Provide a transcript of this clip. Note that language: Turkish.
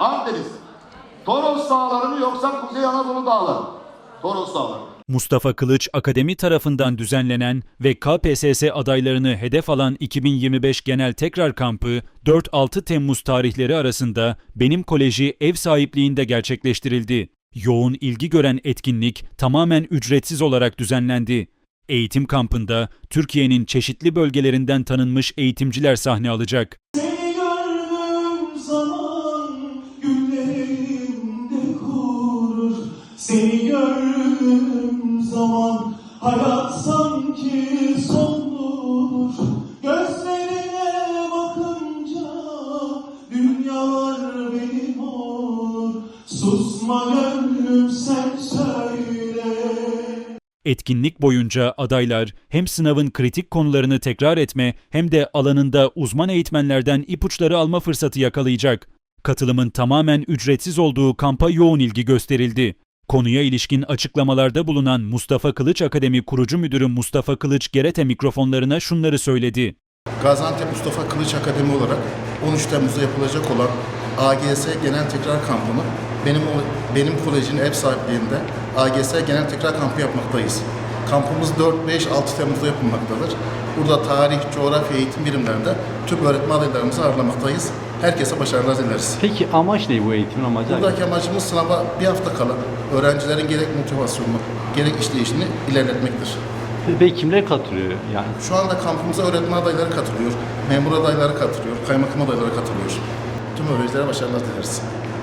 Akdeniz. Toros Dağları mı yoksa Kuzey Anadolu Dağları? Toros Dağları. Mustafa Kılıç Akademi tarafından düzenlenen ve KPSS adaylarını hedef alan 2025 Genel Tekrar Kampı 4-6 Temmuz tarihleri arasında Benim Koleji ev sahipliğinde gerçekleştirildi. Yoğun ilgi gören etkinlik tamamen ücretsiz olarak düzenlendi. Eğitim kampında Türkiye'nin çeşitli bölgelerinden tanınmış eğitimciler sahne alacak. Seni gördüğüm zaman hayat sanki son bulur Gözlerine bakınca dünyalar benim olur Susma gönlüm sen söyle Etkinlik boyunca adaylar hem sınavın kritik konularını tekrar etme hem de alanında uzman eğitmenlerden ipuçları alma fırsatı yakalayacak. Katılımın tamamen ücretsiz olduğu kampa yoğun ilgi gösterildi. Konuya ilişkin açıklamalarda bulunan Mustafa Kılıç Akademi kurucu müdürü Mustafa Kılıç Gerete mikrofonlarına şunları söyledi. Gaziantep Mustafa Kılıç Akademi olarak 13 Temmuz'da yapılacak olan AGS Genel Tekrar Kampı'nı benim benim kolejin ev sahipliğinde AGS Genel Tekrar Kampı yapmaktayız. Kampımız 4, 5, 6 Temmuz'da yapılmaktadır. Burada tarih, coğrafya eğitim birimlerinde tüm öğretmen adaylarımızı ağırlamaktayız. Herkese başarılar dileriz. Peki amaç ne bu eğitimin amacı? Buradaki amacımız sınava bir hafta kala öğrencilerin gerek motivasyonunu, gerek işleyişini ilerletmektir. Peki kimler katılıyor yani? Şu anda kampımıza öğretmen adayları katılıyor, memur adayları katılıyor, kaymakam adayları katılıyor. Tüm öğrencilere başarılar dileriz.